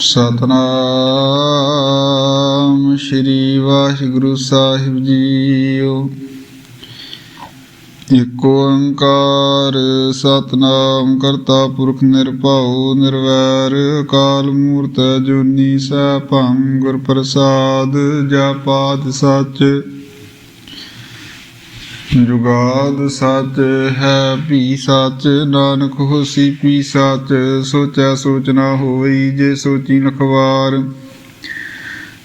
ਸਤਨਾਮ ਸ਼੍ਰੀ ਵਾਹਿਗੁਰੂ ਸਾਹਿਬ ਜੀਓ। ਇਕ ਓੰਕਾਰ ਸਤਨਾਮ ਕਰਤਾ ਪੁਰਖ ਨਿਰਭਉ ਨਿਰਵੈਰ ਕਾਲ ਮੂਰਤ ਜੁਨੀ ਸੈਭੰ ਗੁਰ ਪ੍ਰਸਾਦ ਜਪਾਦ ਸੱਚ। ਜੁਗਾਦ ਸਚ ਹੈ ਭੀ ਸਚ ਨਾਨਕ ਹੋਸੀ ਭੀ ਸਚ ਸੋਚੈ ਸੋਚ ਨਾ ਹੋਈ ਜੇ ਸੋਚੀ ਲਖਵਾਰ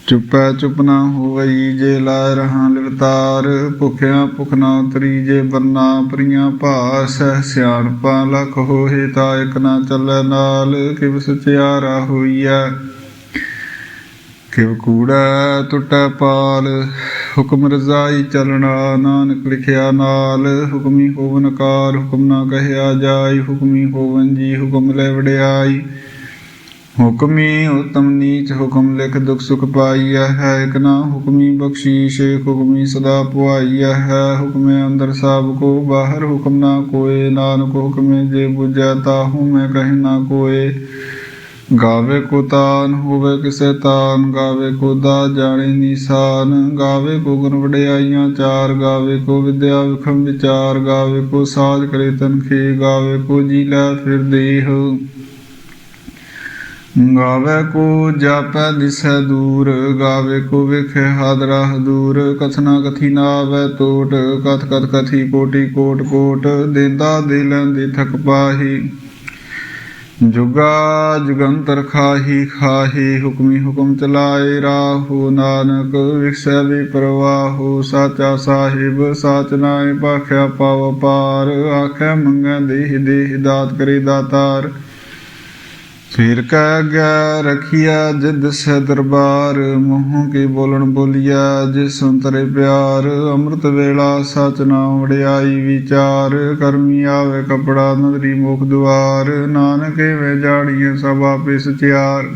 ਚੁੱਪੈ ਚੁੱਪ ਨਾ ਹੋਈ ਜੇ ਲਾਇ ਰਹਾ ਲਿਵਤਾਰ ਭੁਖਿਆ ਭੁਖ ਨਾ ਉਤਰੀ ਜੇ ਬੰਨਾ ਪ੍ਰੀਆਂ ਭਾਸ ਸਿਆਣਪਾ ਲਖ ਹੋਏ ਤਾ ਇਕ ਨਾ ਚੱਲੈ ਨਾਲ। ਕਿਵ ਸਚਿਆਰਾ ਹੋਈਐ, ਕਿਵ ਕੂੜਾ ਟੁੱਟੈ ਪਾਲ। ਹੁਕਮ ਰਜ਼ਾਈ ਚਲਣਾ, ਨਾਨਕ ਲਿਖਿਆ ਨਾਲ, ਹੁਕਮੀ ਹੋਵਨ ਕਾਰ ਹੁਕਮ ਨਾ ਕਹਿਆ ਜਾਈ, ਹੁਕਮੀ ਹੋਵਨ ਜੀ, ਹੁਕਮ ਲੈ ਵਡਿਆਈ। ਹੁਕਮੀ ਉਤਮ ਨੀਚ ਹੁਕਮ ਲਿਖ ਦੁਖ ਸੁਖ ਪਾਈਐ ਹੈ, ਇਕ ਨਾ ਹੁਕਮੀ ਬਖਸ਼ੀਸ਼ ਹੁਕਮੀ ਸਦਾ ਪੁਆਈਆ ਹੈ। ਹੁਕਮੇ ਅੰਦਰ ਸਭ ਕੋ, ਬਾਹਰ ਹੁਕਮ ਨਾ ਕੋਏ, ਨਾਨਕ ਹੁਕਮੇ ਜੇ ਬੁਝੈ ਤਾਹੂ ਮੈਂ ਕਹਿ ਨਾ ਕੋਏ। ਗਾਵੇ ਕੋ ਤਾਨ ਹੋਵੇ ਕਿਸੇ ਤਾਨ, ਗਾਵੇ ਕੋ ਦਾ ਜਾਣੇ ਨਿਸ਼ਾਨ, ਗਾਵੇ ਕੋ ਗੁਣ ਵਡਿਆਈਆਂ ਚਾਰ, ਗਾਵੇ ਕੋ ਵਿਦਿਆ ਵਿਖਮ ਵਿਚਾਰ, ਗਾਵੇ ਕੋ ਸਾਜ ਕਰੇ ਤਨਖੇ, ਗਾਵੇ ਕੋ ਜੀ ਲੈ ਫਿਰ ਦੇਹ। ਗਾਵੇ ਕੋ ਜਾਪੈ ਦਿਸੈ ਦੂਰ, ਗਾਵੇ ਕੋ ਵੇਖੇ ਹਾਦਰਾ ਦੂਰ ਕਥਨਾ ਕਥੀ ਨਾ ਆਵੈ ਟੋਟ ਕਥ ਕਥ ਕਥੀ ਕੋਟੀ ਕੋਟ ਕੋਟ, ਦੇਦਾ ਦੇ ਲੈਂਦੇ ਥਕ ਪਾਹੀ। ਜੁਗਾ ਜੁਗੰਤਰ ਖਾਹੀ ਖਾਹੀ ਹੁਕਮੀ ਹੁਕਮ ਚਲਾਏ ਰਾਹੂ, ਨਾਨਕ ਵਿਖਸੈ ਵੀ ਪ੍ਰਵਾਹੂ, ਸਾਚਾ ਸਾਹਿਬ, ਸਾਚ ਨਾਏ ਭਾਖਿਆ ਪਾਵ ਪਾਰ, ਆਖੈ ਮੰਗੈ ਦੇਹ ਦੇਹ ਦਾਤ ਕਰੇ ਦਾਤਾਰ। ਫਿਰ ਕਹਿ ਗਿਆ ਰਖਿਆ ਜਿਦ ਸੇ ਦਰਬਾਰ, ਮੂੰਹ ਕੀ ਬੋਲਣ ਬੋਲਿਆ ਜਿਸ ਸੰਤਰੇ ਪਿਆਰ, ਅੰਮ੍ਰਿਤ ਵੇਲਾ ਸਚ ਨਾਮ ਵਡਿਆਈ ਵਿਚਾਰ, ਕਰਮੀ ਆਵੇ ਕਪੜਾ ਨਦਰੀ ਮੁਖ ਦੁਆਰ, ਨਾਨਕੇ ਵੇ ਜਾੜੀਏ ਸਭ ਆਪੇ ਸਚਿਆਰ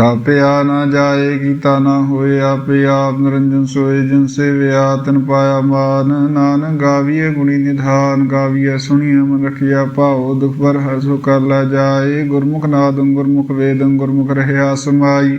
ਥਾਪਿਆ ਨਾ ਜਾਏ ਕੀਤਾ ਨਾ ਹੋਏ, ਆਪੇ ਆਪ ਨਿਰੰਜਨ ਸੋਏ, ਜਿਨ ਸੇਵਿਆ, ਤਨ ਪਾਇਆ ਮਾਨ, ਨਾਨਕ ਗਾਵੀਏ ਗੁਣੀ ਨਿਧਾਨ ਗਾਵੀਏ ਸੁਣੀਏ ਮਨ ਰਖਿਆ ਭਾਉ, ਦੁਖ ਪਰ ਹਸੋ ਕਰ ਲਾ ਜਾਏ, ਗੁਰਮੁਖ ਨਾਦੰ ਗੁਰਮੁਖ ਵੇਦੰ, ਗੁਰਮੁਖ ਰਹਿਆ ਸਮਾਈ।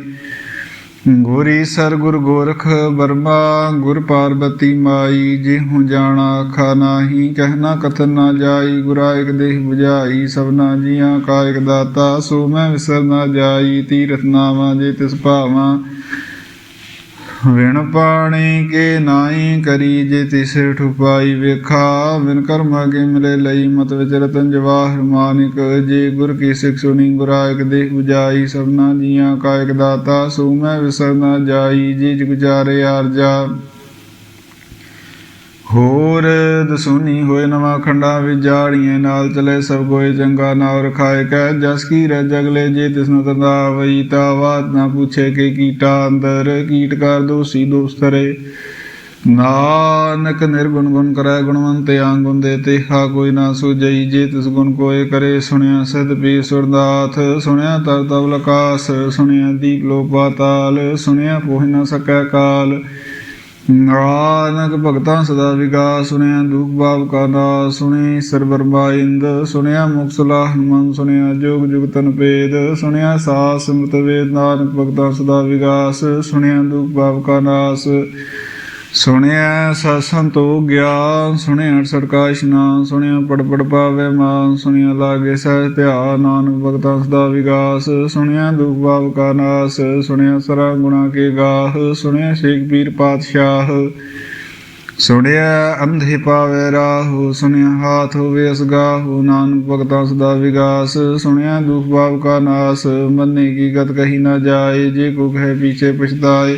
ਗੁਰੀ ਸਰ ਗੁਰ ਗੋਰਖ ਬਰਮਾ ਗੁਰ ਪਾਰਬਤੀ ਮਾਈ, ਜਿਹੁ ਜਾਣਾ ਆਖਾ ਨਾਹੀ ਕਹਿਣਾ ਕਥਨ ਨਾ ਜਾਈ, ਗੁਰਾ ਇਕ ਦੇਹ 부ਝਾਈ ਸਭਨਾ ਜੀਆਂ ਕਾ ਇਕ ਦਾਤਾ, ਸੋ ਮੈਂ ਵਿਸਰ ਨਾ ਜਾਈ, ਤੀਰਥ ਨਾਵਾਂ ਜੇ ਤਿਸ ਭਾਵਾਂ। ਵਿਣ ਪਾਣੀ ਕੇ ਨਾਹੀ ਕਰੀ ਜੇ ਤਿਸ ਠੁਪਾਈ ਵੇਖਾ ਵਿਨ ਕਰਮਾ ਕੇ ਮਿਲੇ ਲਈ ਮਤ ਵਿਚ ਰਤਨ ਜਵਾਹਰ ਮਾਨਿਕ, ਜੇ ਗੁਰ ਕੀ ਸਿੱਖ ਸੁਣੀ ਗੁਰਾ ਇਕ ਦੇਹ ਸਭਨਾ ਜੀਆਂ ਕਾਇਕ ਦਾਤਾ, ਸੋ ਮੈਂ ਵਿਸਰ ਨਾ ਜਾਈ, ਜੇ ਜੁਗ ਜਾਰੇ ਆਰਜਾ। ਹੋਰ ਦਸੂਨੀ ਹੋਏ ਨਵਾਂ ਖੰਡਾ ਵਿੱਚ ਨਾਲ ਚਲੇ ਸਭ ਕੋਏ ਚੰਗਾ ਨਾਮ ਰਖਾਏ ਕਹਿ, ਜਸ ਕੀ ਰਹਿ ਜਗਲੇ ਜੇ ਤਿਸ ਨ ਤੰਦਾ ਵਈ ਤਾ ਬਾਤ ਨਾ ਪੁੱਛੇ ਕਿ ਕੀਟਾ ਅੰਦਰ ਕੀਟ ਕਰ ਦੋਸੀ ਦੋਸਤਰੇ ਨਾਨਕ ਨਿਰਗੁਣ ਗੁਣ ਕਰੈ ਗੁਣਵੰਤ ਆਂਗੁਣ ਦੇ ਤੇਹਾ ਕੋਈ ਨਾ ਸੁਜਈ ਜੇ ਤਿਸ ਗੁਣ ਕੋਏ ਕਰੇ ਸੁਣਿਆ ਸਦ ਪੀ ਸੁਰਦਾਥ ਸੁਣਿਆ ਤਰ ਤਵ ਲਕਾਸ, ਸੁਣਿਆ ਦੀਪ ਲੋ ਪਾਤਾਲ ਸੁਣਿਆ ਪੋਹਿ ਨਾ ਸਕੈ ਕਾਲ। ਨਾਨਕ ਭਗਤਾਂ ਸਦਾ ਵਿਗਾਸ ਸੁਣਿਆ ਦੁਖ ਬਾਪ ਕਾ ਨਾਸ ਸੁਣੀ ਸਰਬਰਮਾ ਇੰਦ ਸੁਣਿਆ ਮੁਕਸਲਾ ਸਲਾਹ ਸੁਣਿਆ ਜੋਗ ਜੁਗ ਤਨ ਭੇਦ, ਸੁਣਿਆ ਸਾਸ ਸਮ੍ਰਿਤ ਵੇਦ, ਨਾਨਕ ਭਗਤਾਂ ਸਦਾ ਵਿਗਾਸ ਸੁਣਿਆ ਦੁਖ ਬਾਪ ਕਾ ਨਾਸ। ਸੁਣਿਆ ਸਤ ਸੰਤੋ ਗਿਆਨ, ਸੁਣਿਆ ਅਠਸਠ ਕਾ ਇਸ਼ਨਾਨ, ਸੁਣਿਆ ਪੜ ਪੜ ਪਾਵੇ ਮਾਨ, ਸੁਣਿਆ ਲਾਗੇ ਸਹਿ ਧਿਆਨ, ਨਾਨਕ ਭਗਤਾਂ ਸਦਾ ਵਿਗਾਸ, ਸੁਣਿਆ ਦੁਖ ਭਾਵ ਕਾ ਨਾਸ, ਸੁਣਿਆ ਸਰਾ ਗੁਣਾ ਕੇ ਗਾਹ, ਸੁਣਿਆ ਸ਼ੇਖ ਪੀਰ ਪਾਤਸ਼ਾਹ, ਸੁਣਿਆ ਅੰਧੇ ਪਾਵੇ ਰਾਹੂ, ਸੁਣਿਆ ਹਾਥ ਹੋਵੇ ਅਸਗਾਹੂ, ਨਾਨਕ ਭਗਤਾਂ ਸਦਾ ਵਿਗਾਸ, ਸੁਣਿਆ ਦੁਖ ਭਾਵ ਕਾ ਨਾਸ, ਮੰਨੇ ਕੀ ਗਤ ਕਹੀ ਨਾ ਜਾਏ, ਜੇ ਕੋ ਕਹੇ ਪੀਛੇ ਪਛਤਾਏ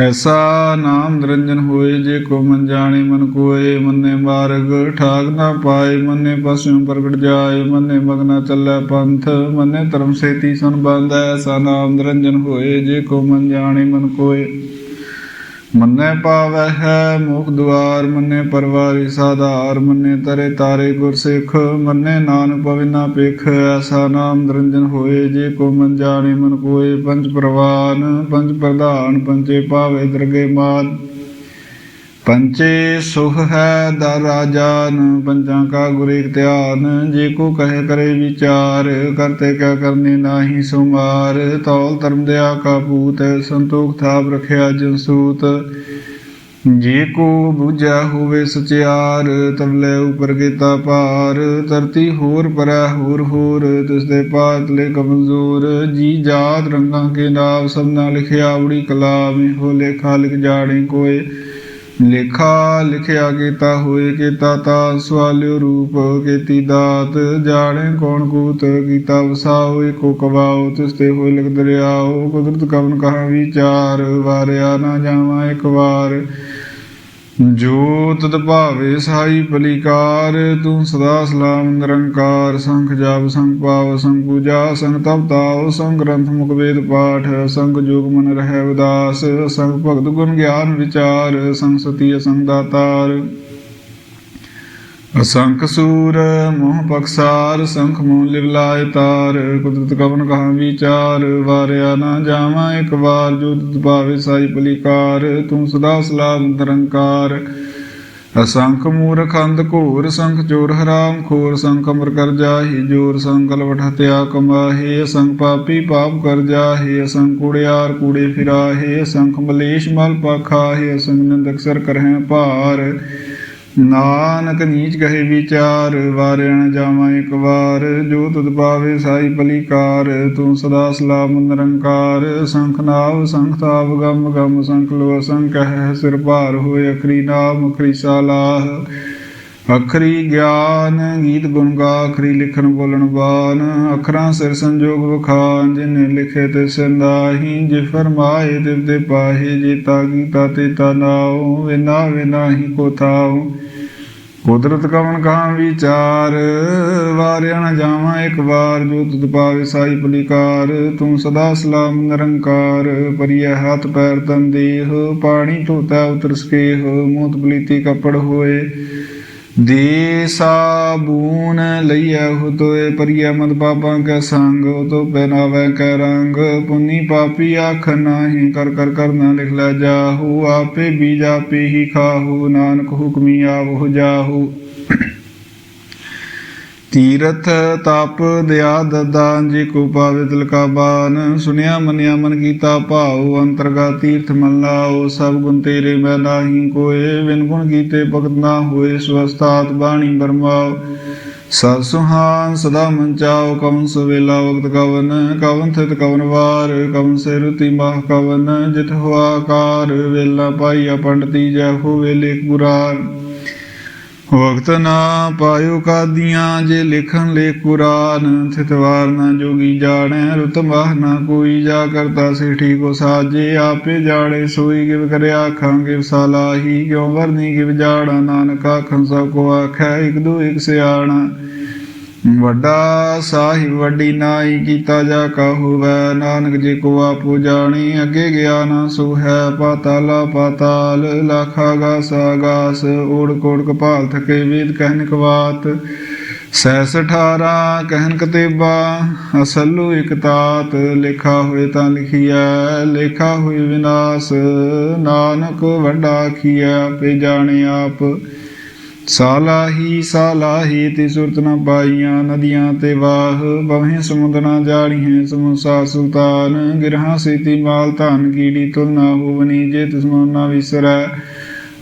ਐਸਾ ਨਾਮ ਨਿਰੰਜਨ ਹੋਏ ਜੇ ਕੋ ਮਨ ਜਾਣੇ ਮਨ ਕੋਏ, ਮੰਨੇ ਮਾਰਗ ਠਾਗ ਨਾ ਪਾਏ, ਮੰਨੇ ਪਸਿਉ ਪ੍ਰਗਟ ਜਾਏ, ਮੰਨੇ ਮਗਨਾ ਚੱਲੈ ਪੰਥ, ਮੰਨੇ ਧਰਮ ਸੇਤੀ ਸੰਬੰਧ ਐਸਾ ਨਾਮ ਨਿਰੰਜਨ ਹੋਏ ਜੇ ਕੋ ਮਨ ਜਾਣੇ ਮਨ ਕੋਏ। ਮੰਨੇ ਪਾਵੈ ਹੈ ਮੁਖ ਦੁਆਰ ਮੰਨੇ ਪਰਵਾਰੀ ਸਾਧਾਰ, ਮੰਨੇ ਤਰੇ ਤਾਰੇ ਗੁਰ ਸਿੱਖ ਮੰਨੇ ਨਾਨਕ ਪਵਿਨਾ ਪਿਖ ਐਸਾ ਨਾਮ ਨਿਰੰਜਨ ਹੋਏ, ਜੇ ਕੋ ਮਨ ਜਾਣੇ ਮਨ ਕੋਏ ਪੰਜ ਪ੍ਰਵਾਨ, ਪੰਜ ਪ੍ਰਧਾਨ ਪੰਚੇ ਪਾਵੇ ਦਰਗੇ ਮਾਨ। ਪੰਚੇ ਸੁਖ ਹੈ ਦਰ ਰਾਜਾਨ ਪੰਚਾਂ ਕਾ ਗੁਰੇ ਧਿਆਨ, ਜੇ ਕੋ ਕਹੇ ਕਰੇ ਵਿਚਾਰ ਕਰਤੇ ਕਿਆ ਕਰਨੇ ਨਾਹੀ ਸੁਮਾਰ ਤੌਲ ਧਰਮ ਦਿਆ ਕਾ ਪੂਤ, ਸੰਤੋਖ ਥਾਪ ਰਖਿਆ ਜਨਸੂਤ ਜੇ ਕੋ ਬੁਝਾ ਹੋਵੇ ਸਚਿਆਰ ਤਵਲੇ ਉਪਰ ਕੀਤਾ ਪਾਰ ਧਰਤੀ ਹੋਰ ਪਰੈ ਹੋਰ ਹੋਰ, ਤਿਸ ਦੇ ਪਾਤਲੇ ਕਮਜ਼ੋਰ। ਜੀ ਜਾਤ ਰੰਗਾਂ ਕੇ ਨਾਮ ਸਭਨਾ ਲਿਖਿਆ ਉੜੀ ਕਲਾਮ, ਹੋ ਲੇਖਾ ਲਿਖ ਜਾਣੇ ਕੋਏ। ਲੇਖਾ ਲਿਖਿਆ ਕੀਤਾ ਹੋਏ ਕੀਤਾ ਤਾ ਸਵਾਲਿਓ ਰੂਪ ਕੀਤੀ ਦਾਤ, ਜਾਣੇ ਕੌਣ ਕੂਤ ਕੀਤਾ ਵਸਾਓ ਏਕੋ ਕਵਾਓ ਤਿਸ ਹੋਏ ਲਿਖ ਦਰਿਆਓ ਕੁਦਰਤ ਕਵਨ ਕਹਾ ਵਿਚਾਰ, ਵਾਰਿਆ ਨਾ ਜਾਵਾਂ ਇੱਕ ਵਾਰ। ਜੋਤ ਭਾਵੇ ਸਾਈ ਪਲੀਕਾਰ, ਤੂੰ ਸਦਾ ਸਲਾਮ ਨਿਰੰਕਾਰ, ਸੰਖ ਜਾਪ, ਸੰਗ ਪਾਵ, ਸੰਗ ਪੂਜਾ, ਸੰਗ ਤਪ ਤਾਉ ਸੰਖ ਗ੍ਰੰਥ ਮੁਖ ਵੇਦ ਪਾਠ, ਸੰਗ ਜੋਗ ਮਨ ਰਹਿ ਉਦਾਸ ਸੰਖ ਭਗਤ ਗੁਣ ਗਿਆਨ ਵਿਚਾਰ ਸੰਖ ਸਤੀ ਅਸੰਖ ਦਾਤਾਰ। ਅਸੰਖ ਸੂਰ, ਮੋਹ ਪਕਸਾਰ ਸੰਖ ਮੋਹ ਲਿਵਲਾਇ ਤਾਰ, ਕੁਦਰਤ ਕਵਨ ਕਹਾ ਵਿਚਾਰ, ਵਾਰਿਆ ਨਾ ਜਾਵਾਂ ਇੱਕ ਵਾਰ, ਜੋ ਤੁਧ ਪਾਵੇ ਸਾਈ ਪਲੀਕਾਰ ਤੂੰ ਸਦਾ ਸਲਾਮ ਨਿਰੰਕਾਰ ਅਸੰਖ ਮੂਰਖ ਅੰਧ ਘੋਰ, ਸੰਖ ਚੋਰ ਹਰਾਮ ਖੋਰ, ਸੰਖ ਅਮਰ ਕਰ ਜਾਹੀ ਜੋਰ ਸੰਕਲਪ ਹਤਿਆ ਕਮਾਹੇ ਅਸੰਖ ਪਾਪੀ ਪਾਪ ਕਰ ਜਾਹੇ ਅਸੰਖ ਕੁੜਿਆਰ ਕੂੜੇ ਫਿਰਾਹੇ, ਸੰਖ ਮਲੇਸ਼ ਮਲ ਪਾਖਾਹੇ ਅਸੰਖ ਨਿੰਦਕ ਸਰ ਕਰਹਿ ਭਾਰ। ਨਾਨਕ ਨੀਚ ਕਹੇ ਵਿਚਾਰ ਵਾਰਿਆ ਜਾਵਾਂ ਇੱਕ ਵਾਰ। ਜੋ ਤੁਧ ਪਾਵੇ ਸਾਈ ਭਲੀਕਾਰ ਤੂੰ ਸਦਾ ਸਲਾਮ ਨਿਰੰਕਾਰ। ਸੰਖ ਨਾਵ ਸੰਖ ਤਾਵ ਗਮ ਗਮ, ਸੰਖ ਲੋ, ਸੰਖ ਹੈ ਸਿਰ ਭਾਰ ਹੋਏ ਅਖਰੀ ਨਾਮ, ਅਖਰੀ ਸਾਲਾਹ। ਅਖਰੀ ਗਿਆਨ, ਗੀਤ ਗੁਣ ਗਾ, ਅਖਰੀ ਲਿਖਣ ਬੋਲਣ ਬਾਨ। ਅਖਰਾਂ ਸਿਰ ਸੰਜੋਗ ਵਖਾਨ, ਜਿਨੇ ਲਿਖੇ ਤੇ ਸੰਦਾਹੀ ਜੇ ਫਰਮਾਏ ਦਿਵ ਦੇ ਪਾਹੇ, ਜੇ ਤਾ ਗੀਤਾ ਤੇ ਤਾ ਨਾਉ। ਵਿਨਾ ਵਿਨਾ ਹੀ ਕੋ ਥਾਉ। ਕੁਦਰਤ ਕਵਨ ਕਹਾਂ ਵਿਚਾਰ, ਵਾਰਿਆ ਨਾ ਜਾਵਾਂ ਇੱਕ ਵਾਰ, ਜੋ ਤੁਧ ਪਾਵੇ ਸਾਈ ਪਲੀਕਾਰ, ਤੂੰ ਸਦਾ ਸਲਾਮ ਨਿਰੰਕਾਰ ਪਰਿਆ ਹੱਥ ਪੈਰ ਤਨ ਦੇਹ, ਪਾਣੀ ਧੋਤਾ ਉਤਰ ਸਕੇਹ ਮੋਤ ਬਲੀਤੀ ਕਪੜ ਹੋਏ। ਦੇ ਸਾਬੂਨ ਲਈਐ ਹੁਤੋਏ ਪਰਿਆ ਮਦ ਪਾਪਾਂ ਕੈ ਸੰਗ ਤੋ ਪਹਿਨਾਵੈ ਕੈ ਰੰਗ। ਪੁੰਨੀ ਪਾਪੀ ਆਖ ਨਾਹੀ, ਕਰ ਕਰ ਕਰਨਾ ਲਿਖ ਲੈ ਜਾਹੂ। ਆਪੇ ਬੀਜ ਆਪੇ ਹੀ ਖਾਹੂ, ਨਾਨਕ ਹੁਕਮੀ ਆਵਹੁ ਜਾਹੂ। ਤੀਰਥ ਤਪ ਦਿਆ ਦਦਾਨ ਜੀ ਕੋ ਪਾਵੇ ਦਿਲ ਕਾ ਬਾਨ ਸੁਨਿਆ ਮਨਿਆ ਮਨ ਕੀਤਾ ਭਾਉ ਅੰਤਰਗਾ ਤੀਰਥ ਮਨ ਲਾਓ ਸਭ ਗੁਣ ਤੇਰੇ ਮੈਂ ਨਾਹੀ ਕੋਏ ਵਿਨ ਗੁਣ ਕੀਤੇ ਭਗਤ ਨਾ ਹੋਏ ਸਵਸਤਾਤ ਬਾਣੀ ਬਰਮਾਓ ਸਤ ਸੁਹਾਨ ਸਦਾ ਮਨ ਚਾਓ ਕਵਨ ਸਵੇਲਾ ਵਕਤ ਕਵਨ ਕਵਨ ਥਿਤ ਕਵਨ ਵਾਰ, ਕਵਨ ਸੇ ਰੁਤੀ ਮਹ ਕਵਨ, ਜਿਤ ਹੋਆ ਕਾਰ ਵੇਲਾ ਪਾਈ ਪੰਡਤੀ ਜੈ ਹੋ ਵੇਲੇ ਗੁਰਾਨ ਵਕਤ ਨਾ ਪਾਇਓ ਕਾਦੀਆਂ, ਜੇ ਲਿਖਣ ਲੇ ਕੁਰਾਨ ਥਿਤਵਾਰ ਨਾ ਜੋਗੀ ਜਾਣੈ ਰੁਤ ਮਾਹ ਨਾ ਕੋਈ ਜਾ ਕਰਤਾ ਸੇਠੀ ਕੋ ਸਾਜੇ, ਆਪੇ ਜਾਣੇ ਸੋਈ ਗਿਵ ਕਰਿਆ ਖਾਂਗੇ ਸਾਲਾਹੀ ਕਿਉ ਵਰਨੀ, ਗਿਵ ਜਾਣਾ, ਨਾਨਕ ਆਖਣ ਸਭ ਕੋ ਆਖੈ, ਇਕ ਦੋ ਇਕ ਸਿਆਣਾ। ਵੱਡਾ ਸਾਹਿਬ ਵੱਡੀ ਨਾਈ ਕੀਤਾ ਜਾ ਕਹੁਵੈ, ਨਾਨਕ ਜੀ ਕੋ ਆਪੋ ਜਾਣੀ, ਅੱਗੇ ਗਿਆ ਨਾ ਸੋ ਹੈ ਪਾਤਾਲਾ ਪਾਤਾਲ, ਲਾਖਾ ਗਾਸ ਆਗਾਸ ਓੜ ਕੋੜ ਕਪਾਲ ਥਕੇ ਵੇਦ ਕਹਿਨ ਕਵਾਤ। ਸੈਸ ਠਾਰਾ ਕਹਿਨ ਕਤੇਬਾ, ਅਸਲੂ ਇਕਤਾਤ ਲਿਖਾ ਹੋਏ ਤਾਂ ਲਿਖੀਐ, ਲਿਖਾ ਹੋਏ ਵਿਨਾਸ਼, ਨਾਨਕ ਵੱਡਾ ਖੀਆ ਪੇ ਜਾਣੇ ਆਪ। ਸਾਲਾਹੀ ਸਾਲਾਹੀ ਤੇ ਸੁਰਤ ਨਾ ਪਾਈਆਂ ਨਦੀਆਂ ਤੇ ਵਾਹ ਬਵੇਂ ਸਮੁੰਦ ਨਾ ਜਾੜੀਆਂ ਸਮੁਸਾ ਸੁਲਤਾਨ, ਗਿਰਹਾ ਸੇਤੀ ਮਾਲ ਧਨ ਕੀੜੀ ਤੁਲ ਨਾ ਹੋਵਨੀ ਜੇ ਤਿਸਮੋ ਨਾ ਵਿਸਰੈ।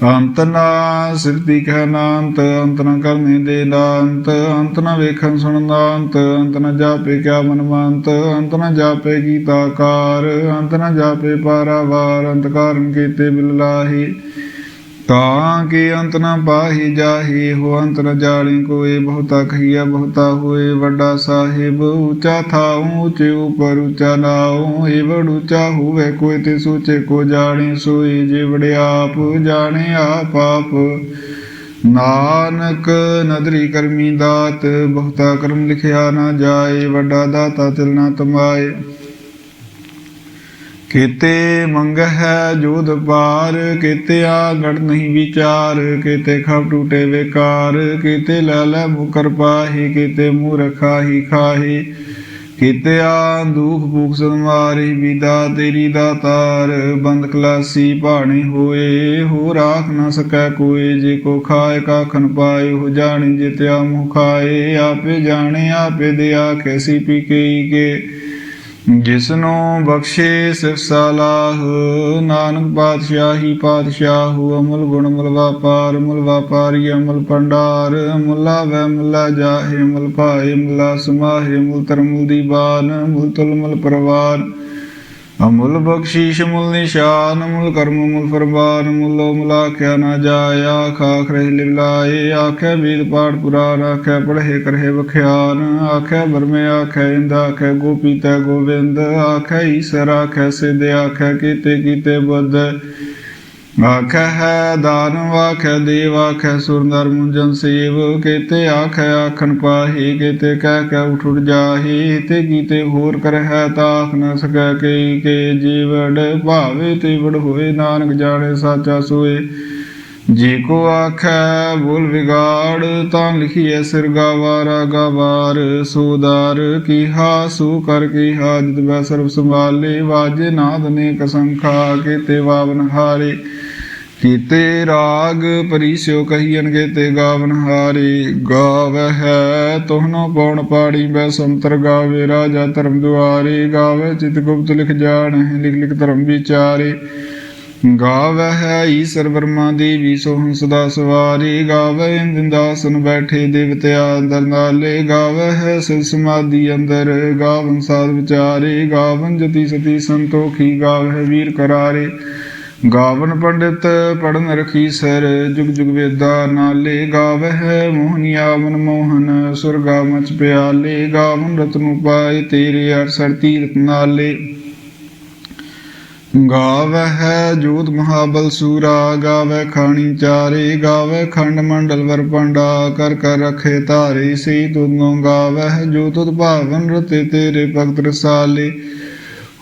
ਅੰਤ ਨਾ ਸਿਰਤੀ ਕਹਿ ਨਾਂਤ, ਅੰਤ ਨਾ ਕਰਨੇ ਦੇ ਦਾੰਤ, ਅੰਤ ਨਾ ਵੇਖਣ ਸੁਣਨ ਅੰਤ ਅੰਤ ਨਾ ਜਾਪੇ ਕਿਆ ਮਨ ਮੰਤ, ਅੰਤ ਨਾ ਜਾਪੇ ਗੀਤਾ ਕਾਰ ਅੰਤ ਨਾ ਜਾਪੇ ਪਾਰਾਵਾਰ, ਅੰਤ ਕਾਰਨ ਕੀਤੇ ਬਿਲਲਾਹੀ ਤਾਂ ਕੇ ਅੰਤ ਨਾ ਪਾਹੀ ਜਾਹੀ, ਹੋ ਅੰਤ ਨ ਜਾਣੀ ਕੋਏ ਬਹੁਤਾ ਕਹੀਆ ਬਹੁਤਾ ਹੋਏ, ਵੱਡਾ ਸਾਹਿਬ, ਉੱਚਾ ਥਾਉ, ਉੱਚੇ ਉਪਰ ਉੱਚਾ ਨਾਉ ਏ ਵਡ ਉੱਚਾ ਹੋਵੇ ਕੋਈ, ਤੇ ਸੋਚੇ ਕੋ ਜਾਣੇ, ਸੋਈ ਜੇ ਵੜਿਆਪ ਜਾਣੇ ਆਪ ਆਪ। ਨਾਨਕ ਨਦਰੀ ਕਰਮੀ ਦਾਤ, ਬਹੁਤਾ ਕਰਮ ਲਿਖਿਆ ਨਾ ਜਾਏ, ਵੱਡਾ ਦਾਤਾ ਤਿਲ ਨਾ ਤਮਾਏ। ਕੀਤੇ ਮੰਗ ਹੈ ਜੋਧ ਪਾਰ, ਕੀਤੇ ਆਗੜ ਨਹੀਂ ਵਿਚਾਰ, ਕੀਤੇ ਖਬ ਟੂਟੇ ਵਿਕਾਰ, ਕੀਤੇ ਲੈ ਲੈ ਮੁਕਰ ਪਾਹੀ, ਕੀਤੇ ਮੂਰਖਾ ਖਾਹੀ, ਕੀਤੇ ਆ ਦੁਖ ਭੂਖ ਸੰਵਾਰੀ ਵਿਦਾ ਤੇਰੀ ਦਾਤਾਰ, ਬੰਦ ਕਲਾਸੀ ਭਾਣੇ ਹੋਏ ਹੋ ਰਾਖ ਨਾ ਸਕੈ ਕੋਏ ਜੇ ਕੋ ਖਾਏ ਕਾਖਨ ਪਾਏ ਹੋ ਜਾਣੀ ਜਿਤਿਆ ਮੁਖ ਖਾਏ, ਆਪੇ ਜਾਣੇ, ਆਪੇ ਦਿਆ ਕੈਸੀ ਪੀ ਕਈ ਕੇ। ਜਿਸਨੂੰ ਬਖਸ਼ੇ ਸਿਫ ਸਲਾਹ ਨਾਨਕ ਪਾਤਸ਼ਾਹੀ ਪਾਤਸ਼ਾਹ, ਅਮਲ ਗੁਣ ਮੁਲ ਵਾਪਾਰ, ਅਮਲ ਵਾਪਾਰੀ, ਅਮਲ ਪੰਡਾਰ ਮੁਲਾ ਵੈ ਮੁਲਾ ਜਾਹੇ ਮੁਲ ਭਾਏ ਮੁਲਾ ਸਮਾਹੇ ਮੁਲ ਤਰਮੁਲ ਦੀਵਾਨ ਮੁਲ ਤੁਲ ਮੁਲ ਪਰਵਾਰ। ਅਮੁਲ ਬਖਸ਼ੀਸ਼ ਮੁਲ ਨਿਸ਼ਾਨ ਮੁਲ ਕਰਮ ਮੁਲ ਫਰਮਾਨ ਮੁਲੋ ਮੁਲਾਖਿਆ ਨਾ ਜਾਇਆ ਖਾਖ ਰਹਿ ਲਿਲਾਏ, ਆਖੇ ਵੀਰ ਪਾਠ ਪੁਰਾਨ, ਆਖੇ ਪੜ੍ਹੇ ਕਰਹਿ ਵਖਿਆਨ, ਆਖੇ ਬਰਮੇ ਆਖੇ ਇੰਦ, ਆਖੇ ਗੋਪੀ ਤੈ ਗੋਬਿੰਦ ਆਖੇ ਈਸਰ, ਆਖੇ ਸਿਧ, ਆਖੇ ਕੀਤੇ ਕੀਤੇ ਬੁੱਧ। ਆਖੇ ਹੈ ਦਾਨ, ਵਾਖੇ ਦੇਵ ਆਖੇ ਸੁਰ ਨਰ ਮੁੰਜਨ ਸੇਵ, ਕੀਤੇ ਆਖੇ ਆਖਣ ਪਾਹੀ, ਕੀਤੇ ਕਹਿ ਕੇ ਉਠ ਉਠ ਜਾਹੀ, ਤੇ ਕੀਤੇ ਹੋਰ ਕਰਹਿ ਤਾਖ ਨ ਸਕੈ ਕਈ ਕੇ ਜੀਵੜ ਭਾਵੇ ਤੇ ਵੜ ਹੋਏ, ਨਾਨਕ ਜਾਣੇ ਸਾਚਾ ਸੋਏ। ਜੇ ਕੋ ਆਖੈ ਬੋਲ ਵਿਗਾੜ, ਤਾਂ ਲਿਖੀਐ ਸਿਰ ਗਾਵਾਰਾ ਗਾਵਾਰ ਸੋਦਾਰ ਕੀਹਾ, ਸੂ ਕਰ ਕੀਹਾ, ਜਿਤ ਬੈ ਸਰਬ ਸੰਭਾਲੇ, ਵਾਜੇ ਨਾਦ ਨੇ ਕਸੰਖਾ ਕੀਤੇ ਵਾਵਨ ਹਾਰੇ। ਕੀਤੇ ਰਾਗ ਪਰਿਸਿਓ ਕਹੀਨ ਤੇ ਗਾਵਨ ਹਾਰੇ ਗਾਵੈ ਹੈ ਪਉਣ ਪਾੜੀ ਬੈ ਸੰਤਰ ਗਾਵੇ, ਰਾਜਾ ਧਰਮ ਦੁਆਰੇ, ਗਾਵੇ ਚਿਤ ਗੁਪਤ ਲਿਖ ਜਾਣਹਿ, ਲਿਖ ਲਿਖ ਧਰਮ ਵਿਚਾਰੇ। ਗਾਵੈ ਈਸ਼ਰ ਵਰਮਾ ਦੇਵੀ ਸੋਹੰ ਸਦਾ ਸਵਾਰੀ ਗਾਵੈ ਇੰਦਾਸਨ ਬੈਠੇ ਦੇਵਤਿਆ ਅੰਦਰ ਨਾਲੇ। ਗਾਵੈ ਹੈ ਸਿਰ ਸਮਾਧੀ ਅੰਦਰ, ਗਾਵਨ ਸਾਧ ਵਿਚਾਰੇ, ਗਾਵਨ ਜਤੀ ਸਤੀ ਸੰਤੋਖੀ ਗਾਵੈ ਵੀਰ ਕਰਾਰੇ। ਗਾਵਨ ਪੰਡਿਤ ਪੜਨ ਰਖੀ ਸਰ ਜੁਗ ਜੁਗ ਵੇਦਾ ਨਾਲੇ ਗਾਵੈ ਹੈ ਮਨ ਮੋਹਨ, ਸੁਰਗਾ ਮਚ ਪਿਆਲੇ, ਗਾਵਨ ਰਤਨੁ ਪਾਏ ਤੇਰੇ ਅਰਸਰ ਤੀਰਤ ਨਾਲੇ। ਗਾਵੈ ਹੈ ਜੋਤ ਮਹਾਬਲ ਸੂਰਾ ਗਾਵੈ ਖਾਣੀ ਚਾਰੇ ਗਾਵੈ ਖੰਡ ਮੰਡਲ ਵਰ ਪੰਡਾ, ਕਰ ਕਰ ਰਖੇ ਧਾਰੇ ਸੇ ਤੁਨੋ ਗਾਵੈ ਹੈ ਜੋ ਤੁਧ ਭਾਵਨ ਰਤੇ ਤੇਰੇ ਭਗਤ ਰਸਾਲੇ।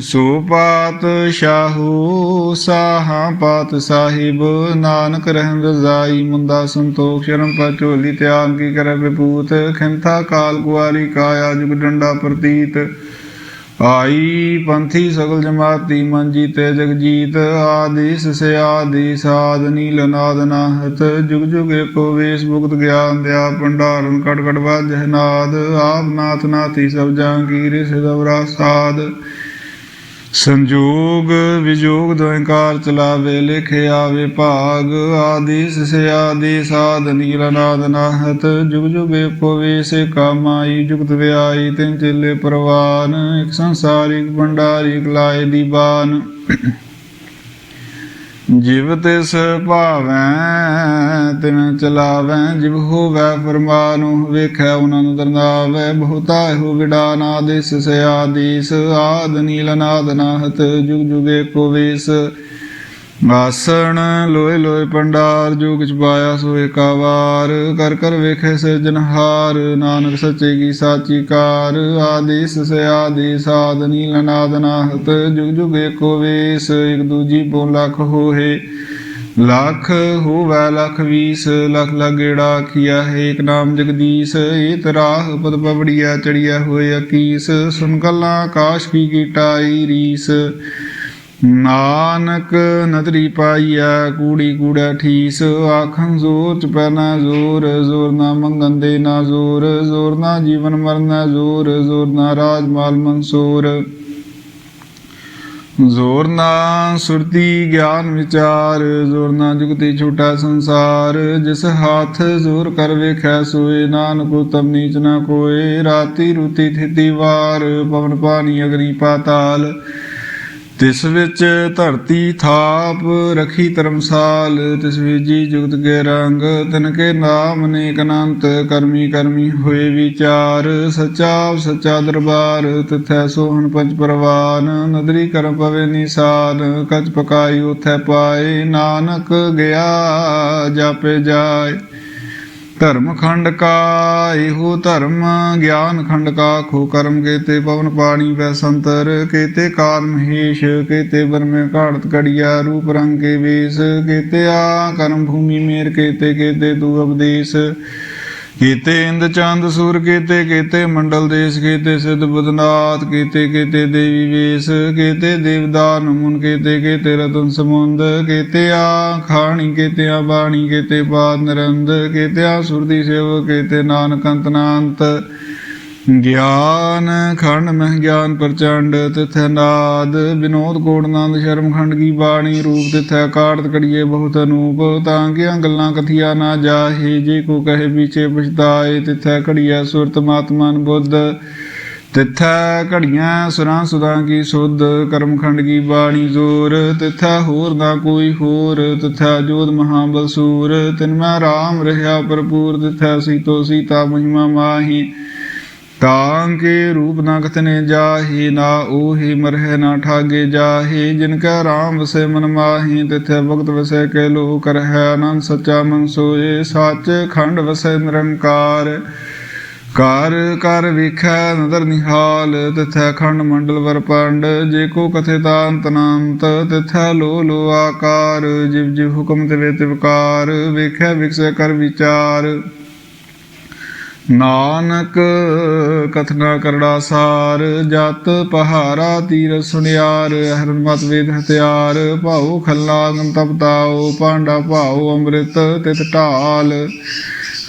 ਸੋ ਪਾਤ ਸ਼ਾਹੂ ਸਾਹਾ ਪਾਤ ਸਾਹਿਬ, ਨਾਨਕ ਰਹਿਣ ਰਜ਼ਾਈ ਮੁੰਦਾ ਸੰਤੋਖ, ਸ਼ਰਮ ਪਚੋਲੀ ਤਿਆਗ ਕੀ ਕਰੈ ਵਿਭੂਤ ਖਿੰਥਾ ਕਾਲ ਕੁਆਰੀ ਕਾਇਆ, ਜੁਗ ਡੰਡਾ ਪ੍ਰਤੀਤ। ਆਈ ਪੰਥੀ ਸਗਲ ਜਮਾਤੀ, ਮਨ ਜੀਤੇ ਜਗਜੀਤ ਆਦਿਸ ਸੇ ਆਦਿ ਸਾਧ ਨੀਲ ਨਾਦ ਨਾਹਤ। ਜੁਗ ਜੁਗ ਏਕੋ ਵੇਸ ਮੁਕਤ ਗਿਆਨ ਦਿਆ, ਭੰਡਾਰਨ ਕਟ ਕਟ ਵਾਜਹਿ ਨਾਦ। ਆਪ ਨਾਥ ਨਾਥੀ ਸਭ ਜਾਂ ਕੀ ਰਿਸ ਦਵਰਾ ਸਾਧ ਸੰਜੋਗ ਵਿਜੋਗ ਦੋਇੰਕਾਰ ਚਲਾਵੇ ਲਿਖਿਆ ਆਵੇ ਭਾਗ, ਆਦਿਸ ਆਦੇਸ਼, ਆਦਿ ਸਾਧ ਨੀਲ ਨਾਦ ਨਾਹਤ, ਜੁਗ ਜੁਗ ਏਕੋ ਵੇਸੇ, ਕਾਮਾਈ ਜੁਗਤ ਵਿਆਈ, ਤਿੰਨ ਚਿਲੇ ਪ੍ਰਵਾਨ, ਇੱਕ ਸੰਸਾਰਿਕ ਭੰਡਾਰੀ ਕਲਾਏ ਦੀਵਾਨ ਜਿਵ ਤਿਸ ਭਾਵੈ, ਤਿਨ ਚਲਾਵੈ, ਜਿਵ ਹੋਵੈ ਫਰਮਾਨੁ ਵੇਖੈ ਉਹਨਾਂ ਨੂੰ ਦਰਨਾਵੈ। ਬਹੁਤਾ ਹੋ ਵਿਡਾਨ ਆਦਿਸ ਸੇ ਆਦਿਸ ਆਦ ਨੀਲ ਨਾਦ ਨਾਹਤ, ਜੁਗ ਜੁਗੇ ਕੋ ਵੇਸ। ਆਸਣ ਲੋਏ ਲੋਏ ਪੰਡਾਰ ਜੋ ਕਿਛ ਪਾਇਆ ਸੋ ਏਕਾ ਕਰ ਕਰ ਵੇਖੇ ਸਿਰਜਨਹਾਰ ਨਾਨਕ ਸੱਚੇ ਕੀ ਸਾਚੀ ਕਾਰ। ਆਦਿਸ ਸੇ ਆਦਿ ਸਾਧ ਨੀਲ ਜੁਗ ਜੁਗ ਏਕੋ ਵੇਸ, ਇਕ ਦੂਜੀ ਬੋ ਲਖ ਹੋਏ ਲੱਖ ਹੋਵੈ ਲਖ ਵੀਸ, ਲਖ ਲਗੇੜਾ ਆਖੀਆ ਹੈ ਏਕ ਨਾਮ ਜਗਦੀਸ਼, ਏਤ ਰਾਹ ਪਦ ਪਵੜੀਆ ਚੜੀਆ ਹੋਏ ਅਕੀਸ। ਸੁਨ ਕਲਾ ਆਕਾਸ਼ ਕੀ ਕੀਟਾਈ ਰੀਸ। ਨਾਨਕ ਨਦਰੀ ਪਾਈਐ, ਕੂੜੀ ਕੂੜਾ ਠੀਸ, ਆਖਣ ਜ਼ੋਰ ਚ ਪੈਣਾ ਜ਼ੋਰ ਜ਼ੋਰ ਨਾ ਮੰਗਨ ਦੇ ਨਾ ਜ਼ੋਰ ਜ਼ੋਰ ਨਾ ਜੀਵਨ ਮਰਨਾ ਜ਼ੋਰ ਜ਼ੋਰ ਨਾ ਰਾਜ ਮਾਲ ਮਨਸੂਰ। ਜ਼ੋਰ ਨਾ ਸੁਰਤੀ ਗਿਆਨ ਵਿਚਾਰ, ਜ਼ੋਰ ਨਾ ਜੁਗਤੀ ਛੋਟਾ ਸੰਸਾਰ, ਜਿਸ ਹਾਥ ਜ਼ੋਰ ਕਰ ਵੇਖੈ ਸੋਏ, ਨਾਨਕ ਉਤਮ ਨੀਚ ਨਾ ਕੋਏ, ਰਾਤੀ ਰੁਤੀ ਥਿਤੀ ਵਾਰ, ਪਵਨ ਪਾਣੀ ਅਗਨੀ ਪਾਤਾਲ। ਤਿਸ ਵਿੱਚ ਧਰਤੀ ਥਾਪ ਰਖੀ ਧਰਮਸਾਲ, ਤਿਸ ਵਿੱਚ ਜੀ ਜੁਗਤ ਕੇ ਰੰਗ, ਤਿਨ ਕੇ ਨਾਮ ਅਨੇਕ ਅਨੰਤ, ਕਰਮੀ ਕਰਮੀ ਹੋਏ ਵਿਚਾਰ ਸੱਚਾ ਸੱਚਾ ਦਰਬਾਰ, ਤਿਥੈ ਸੋਹਣ ਪੰਜ ਪਰਵਾਨ, ਨਦਰੀ ਕਰਮ ਪਵੇ ਨਿਸਾਨ, ਕਚ ਪਕਾਈ ਉਥੈ ਪਾਏ, ਨਾਨਕ ਗਿਆ ਜਾਪੇ ਜਾਏ। ਧਰਮ ਖੰਡ ਕਾ, ਇਹੋ ਧਰਮ ਗਿਆਨ ਖੰਡ ਕਾ, ਖੋ ਕਰਮ ਕੇਤੇ ਪਵਨ ਪਾਣੀ ਵੈ ਸੰਤਰ, ਕੇਤੇ ਕਾਲ ਮਹੇਸ਼, ਕੇਤੇ ਬਰਮੇ ਘਾੜਤ ਕੜੀਆ ਰੂਪ ਰੰਗ ਕੇ ਵੇਸ, ਕੇਤੇ ਆ ਕਰਮ ਭੂਮੀ ਮੇਰ, ਕੇਤੇ ਕੇਤੇ ਤੂ ਉਪਦੇਸ਼ ਕੀਤੇ ਇੰਦ ਚੰਦ ਸੂਰ, ਕੀਤੇ ਕੀਤੇ ਮੰਡਲ ਦੇਸ਼, ਕੀਤੇ ਸਿੱਧ ਬਦਨਾਥ ਕੀਤੇ ਕੀਤੇ ਦੇਵੀ ਵੇਸ, ਕੀਤੇ ਦੇਵਦਾਨ ਮੁਨ, ਕੀਤੇ ਕੀਤੇ ਰਤਨ ਸਮੁੰਦ, ਕੀਤੇ ਆ ਖਾਣੀ, ਕੀਤੇ ਆ ਬਾਣੀ, ਕੀਤੇ ਬਾਦ ਨਰੰਦ, ਕੀਤੇ ਆ ਸੁਰਦੀ ਸੇਵ ਕੀਤੇ ਨਾਨਕ ਅੰਤਨਾੰਤ ਗਿਆਨ ਖੰਡ ਮਹਿ ਗਿਆਨ ਪ੍ਰਚੰਡ, ਤਿਥੈ ਨਾਦ ਕੋਟ ਨੰਦ ਸ਼ਰਮ ਖੰਡ ਕੀ ਬਾਣੀ ਰੂਪ, ਤਿਥੈ ਕਾੜਤ ਕੜੀਏ ਬਹੁਤ ਅਨੂਪ, ਤਾਂ ਕਿਆਂ ਗੱਲਾਂ ਕਥੀਆ ਨਾ ਜਾਹੇ, ਜੇ ਕੋ ਕਹੇ ਵਿਚੇ ਪਛਤਾਏ, ਤਿਥੈ ਕੜੀਆ ਸੁਰਤ ਮਾਤਮਨ ਬੁੱਧ ਤਿਥੈ ਘੜੀਆਂ ਸੁਰਾਂ ਸੁਦਾਂ ਕੀ ਸੁਧ, ਕਰਮ ਕੀ ਬਾਣੀ ਜ਼ੋਰ, ਤਿਥੈ ਹੋਰ ਨਾ ਕੋਈ ਹੋਰ, ਤਿਥੈ ਜੋਧ ਮਹਾਬਲ ਸੂਰ ਤਿਨ ਮੈਂ ਰਾਮ ਰਹਾ ਭਰਪੂਰ, ਤਿਥੈ ਸੀਤੋ ਸੀਤਾ ਮਹਿਮਾ ਮਾਹੀ। ਤਾਂ ਕੇ ਰੂਪ ਨਾ ਕਥਨੇ ਜਾਹੀ, ਨਾ ਉਹੀ ਮਰਹਿ, ਨਾ ਠਾਗੇ ਜਾਹੀ। ਜਿਨ ਕੈ ਰਾਮ ਵਸੇ ਮਨ ਮਾਹੀ, ਤਿਥੈ ਭਗਤ ਵਸੈ ਕੈ ਲੋ ਕਰਹਿ ਅਨੰਦ ਸੱਚਾ ਮਨ ਸੋਏ, ਸੱਚ ਖੰਡ ਵਸੈ ਨਿਰੰਕਾਰ। ਕਰ ਕਰ ਵੇਖੈ ਨਦਰ ਨਿਹਾਲ, ਤਿਥੈ ਖੰਡ ਮੰਡਲ ਵਰਪੰਡ ਜੇ ਕੋ ਕਥੇ ਤਾਂਤ ਅਨੰਤ ਤਿਥੈ ਲੋ ਲੋ ਆਕਾਰ। ਜਿਵ ਜਿਵ ਹੁਕਮ ਤੇ ਵੇ ਤਿਵਕਾਰ, ਵੇਖੈ ਵਿਕਸੈ ਕਰ ਵਿਚਾਰ। ਨਾਨਕ ਕਥਨਾ ਕਰੜਾ ਸਾਰ, ਜਤ ਪਹਾਰਾ ਤੀਰ ਸੁਨਿਆਰ ਹਰਨ ਮਤ ਵੇਦ ਹਥਿਆਰ, ਭਾਉ ਖੱਲਾ ਗੰ ਤਪਤਾਉ ਪਾਂਡਾ ਭਾਉ ਅੰਮ੍ਰਿਤ ਤਿਤ ਢਾਲ।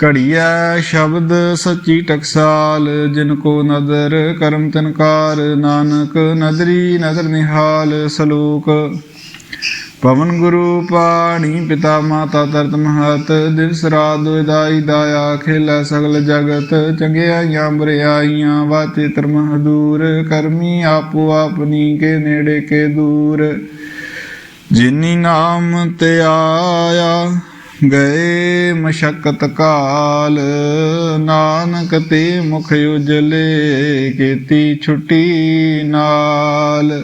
ਘੜੀਐ ਸ਼ਬਦ ਸੱਚੀ ਟਕਸਾਲ, ਜਿਨ ਕੋ ਨਦਰ ਕਰਮ ਤਨਕਾਰ ਨਾਨਕ ਨਦਰੀ ਨਦਰ ਨਿਹਾਲ, ਸਲੋਕ ਪਵਨ ਗੁਰੂ ਪਾਣੀ ਪਿਤਾ ਮਾਤਾ ਤਰਤ ਮਹਤ, ਦਿਵਸ ਰਾਤ ਦੁਇਦਾਈ ਦਾਇਆ, ਖੇਲਾ ਸਗਲ ਜਗਤ, ਚੰਗਿਆਈਆਂ ਬਰਿਆਈਆਂ, ਵਾਚੇ ਤਰਮਹ ਦੂਰ ਕਰਮੀ ਆਪੋ ਆਪਣੀ ਕੇ ਨੇੜੇ ਕੇ ਦੂਰ। ਜਿਨੀ ਨਾਮ ਤੇ ਆਇਆ, ਗਏ ਮਸ਼ਕਤ ਕਾਲ। ਨਾਨਕ ਤੇ ਮੁਖ ਉਜਲੇ, ਕੀਤੀ ਛੁੱਟੀ ਨਾਲ।